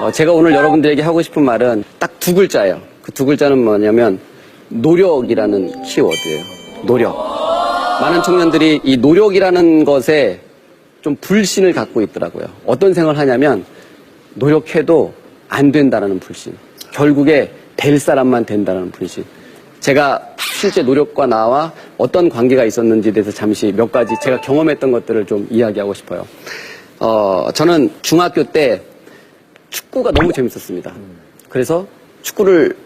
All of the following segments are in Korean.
어, 제가 오늘 여러분들에게 하고 싶은 말은 딱 두 글자예요. 그 두 글자는 뭐냐면 노력이라는 키워드예요. 노력. 많은 청년들이 이 노력이라는 것에 좀 불신을 갖고 있더라고요. 어떤 생각을 하냐면 노력해도 안 된다라는 불신. 결국에 될 사람만 된다라는 불신. 제가 실제 노력과 나와 어떤 관계가 있었는지에 대해서 잠시 몇 가지 제가 경험했던 것들을 좀 이야기하고 싶어요. 어, 저는 중학교 때 축구가 너무 재밌었습니다. 그래서 축구를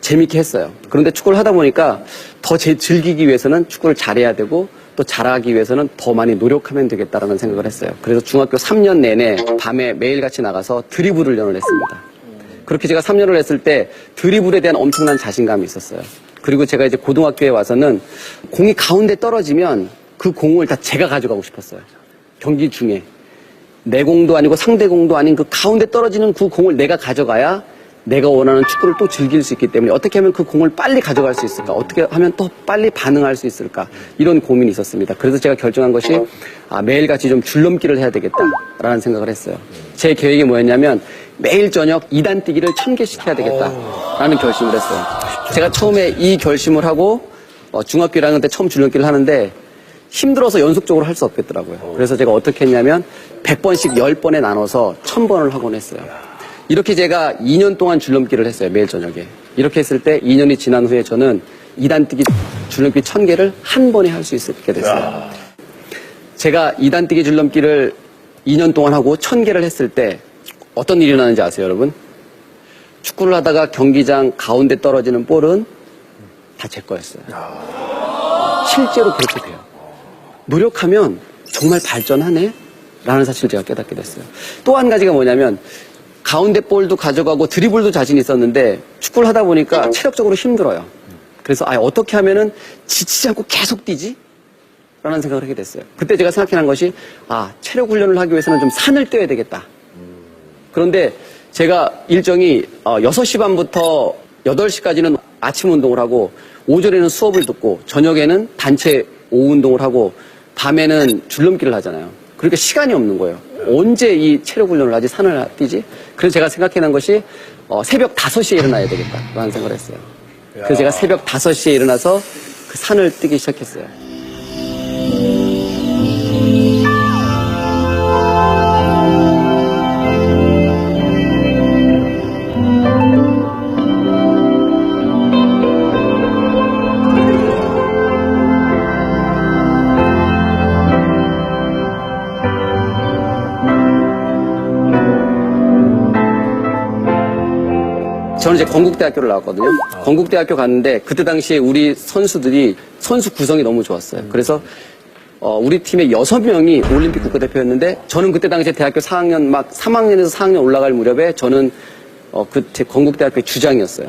재밌게 했어요. 그런데 축구를 하다 보니까 더 제 즐기기 위해서는 축구를 잘해야 되고 또 잘하기 위해서는 더 많이 노력하면 되겠다라는 생각을 했어요. 그래서 중학교 3년 내내 밤에 매일같이 나가서 드리블 훈련을 했습니다. 그렇게 제가 3년을 했을 때 드리블에 대한 엄청난 자신감이 있었어요. 그리고 제가 이제 고등학교에 와서는 공이 가운데 떨어지면 그 공을 다 제가 가져가고 싶었어요. 경기 중에. 내 공도 아니고 상대 공도 아닌 그 가운데 떨어지는 그 공을 내가 가져가야 내가 원하는 축구를 또 즐길 수 있기 때문에 어떻게 하면 그 공을 빨리 가져갈 수 있을까? 어떻게 하면 또 빨리 반응할 수 있을까? 이런 고민이 있었습니다. 그래서 제가 결정한 것이 아, 매일같이 좀 줄넘기를 해야 되겠다라는 생각을 했어요. 제 계획이 뭐였냐면 매일 저녁 2단 뛰기를 1000개씩 해야 되겠다라는 결심을 했어요. 제가 처음에 이 결심을 하고 어, 중학교 1학년 때 처음 줄넘기를 하는데 힘들어서 연속적으로 할 수 없겠더라고요. 그래서 제가 어떻게 했냐면 100번씩 10번에 나눠서 1000번을 하곤 했어요. 이렇게 제가 2년 동안 줄넘기를 했어요. 매일 저녁에. 이렇게 했을 때 2년이 지난 후에 저는 2단 뛰기 줄넘기 1000개를 한 번에 할 수 있게 됐어요. 제가 2단 뛰기 줄넘기를 2년 동안 하고 1000개를 했을 때 어떤 일이 일어나는지 아세요, 여러분? 축구를 하다가 경기장 가운데 떨어지는 볼은 다 제 거였어요. 실제로 그렇게 돼요. 노력하면 정말 발전하네? 라는 사실을 제가 깨닫게 됐어요. 또 한 가지가 뭐냐면, 가운데 볼도 가져가고 드리블도 자신 있었는데, 축구를 하다 보니까 체력적으로 힘들어요. 그래서, 아, 어떻게 하면은 지치지 않고 계속 뛰지? 라는 생각을 하게 됐어요. 그때 제가 생각해낸 것이, 아, 체력 훈련을 하기 위해서는 좀 산을 뛰어야 되겠다. 그런데 제가 일정이 어, 6시 반부터 8시까지는 아침 운동을 하고 오전에는 수업을 듣고 저녁에는 단체 오후 운동을 하고 밤에는 줄넘기를 하잖아요. 그러니까 시간이 없는 거예요. 언제 이 체력 훈련을 하지 산을 뛰지? 그래서 제가 생각해낸 것이 어, 새벽 5시에 일어나야 되겠다라는 생각을 했어요. 그래서 제가 새벽 5시에 일어나서 그 산을 뛰기 시작했어요. 저는 이제 건국대학교를 나왔거든요. 건국대학교 갔는데 그때 당시에 우리 선수들이 선수 구성이 너무 좋았어요. 그래서 어, 우리 팀에 여섯 명이 올림픽 국가대표였는데 저는 그때 당시에 대학교 4학년 막 3학년에서 4학년 올라갈 무렵에 저는 어, 그제 건국대학교의 주장이었어요.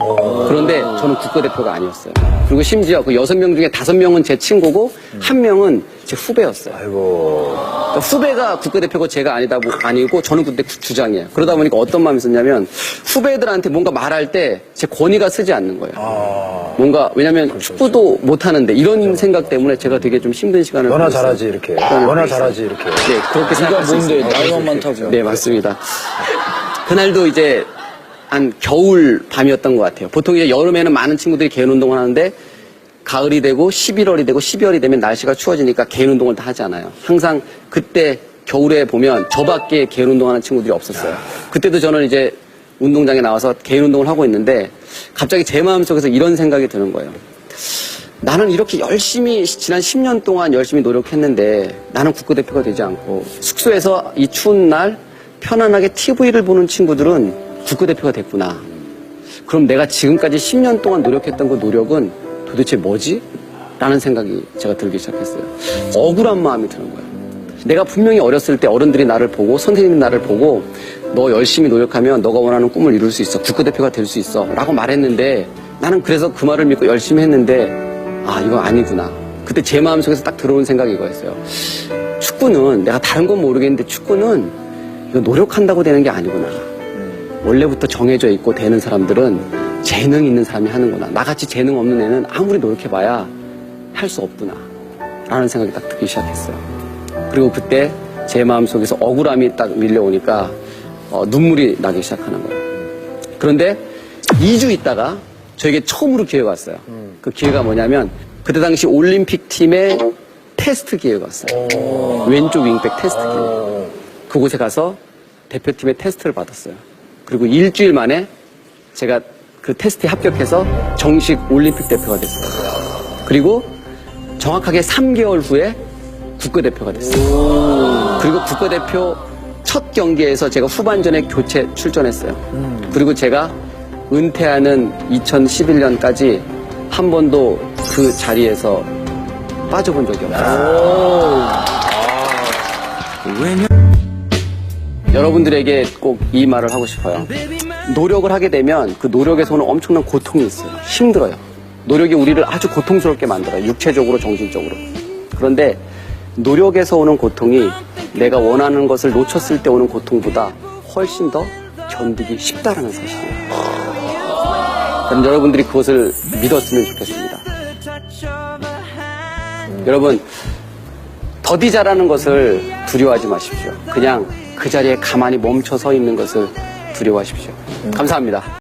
그런데 저는 국가대표가 아니었어요. 그리고 심지어 그 여섯 명 중에 다섯 명은 제 친구고 한 명은 제 후배였어요. 아이고. 그러니까 후배가 국가대표고 제가 아니다 뭐 아니고 저는 그때 구- 주장이에요. 그러다 보니까 어떤 마음이 있었냐면 후배들한테 뭔가 말할 때 제 권위가 쓰지 않는 거예요. 아. 뭔가 왜냐면 축구도 못 하는데 이런 생각 때문에 제가 되게 좀 힘든 시간을 너나 보냈어요. 잘하지, 이렇게. 너나 잘하지, 이렇게. 네, 그렇게 생각할 수 뭔데 있어요. 나이만 많다고. 네, 맞습니다. 그날도 이제 한 겨울 밤이었던 것 같아요. 보통 이제 여름에는 많은 친구들이 개인 운동을 하는데 가을이 되고 11월이 되고 12월이 되면 날씨가 추워지니까 개인 운동을 다 하지 않아요. 항상 그때 겨울에 보면 저밖에 개인 운동하는 친구들이 없었어요. 그때도 저는 이제 운동장에 나와서 개인 운동을 하고 있는데 갑자기 제 마음속에서 이런 생각이 드는 거예요. 나는 이렇게 열심히 지난 10년 동안 열심히 노력했는데 나는 국가대표가 되지 않고 숙소에서 이 추운 날 편안하게 TV를 보는 친구들은 국가대표가 됐구나. 그럼 내가 지금까지 10년 동안 노력했던 그 노력은 도대체 뭐지? 라는 생각이 제가 들기 시작했어요. 억울한 마음이 드는 거예요. 내가 분명히 어렸을 때 어른들이 나를 보고 선생님이 나를 보고 너 열심히 노력하면 너가 원하는 꿈을 이룰 수 있어. 국가대표가 될 수 있어. 라고 말했는데 나는 그래서 그 말을 믿고 열심히 했는데 아, 이거 아니구나. 그때 제 마음속에서 딱 들어온 생각이 이거였어요. 축구는 내가 다른 건 모르겠는데 축구는 이거 노력한다고 되는 게 아니구나. 원래부터 정해져 있고 되는 사람들은 재능 있는 사람이 하는구나. 나같이 재능 없는 애는 아무리 노력해봐야 할 수 없구나. 라는 생각이 딱 들기 시작했어요. 그리고 그때 제 마음속에서 억울함이 딱 밀려오니까 어, 눈물이 나기 시작하는 거예요. 그런데 2주 있다가 저에게 처음으로 기회가 왔어요. 그 기회가 뭐냐면 그때 당시 올림픽 팀의 테스트 기회가 왔어요. 왼쪽 윙백 테스트 기회. 그곳에 가서 대표팀의 테스트를 받았어요. 그리고 일주일 만에 제가 그 테스트에 합격해서 정식 올림픽 대표가 됐어요. 그리고 정확하게 3개월 후에 국가대표가 됐어요. 그리고 국가대표 첫 경기에서 제가 후반전에 교체 출전했어요. 그리고 제가 은퇴하는 2011년까지 한 번도 그 자리에서 빠져본 적이 없어요. 여러분들에게 꼭 이 말을 하고 싶어요. 노력을 하게 되면 그 노력에서 오는 엄청난 고통이 있어요. 힘들어요. 노력이 우리를 아주 고통스럽게 만들어요. 육체적으로, 정신적으로. 그런데 노력에서 오는 고통이 내가 원하는 것을 놓쳤을 때 오는 고통보다 훨씬 더 견디기 쉽다라는 사실이에요. 그럼 여러분들이 그것을 믿었으면 좋겠습니다. 여러분, 더디자라는 것을 두려워하지 마십시오. 그냥 그 자리에 가만히 멈춰 서 있는 것을 두려워하십시오. 감사합니다.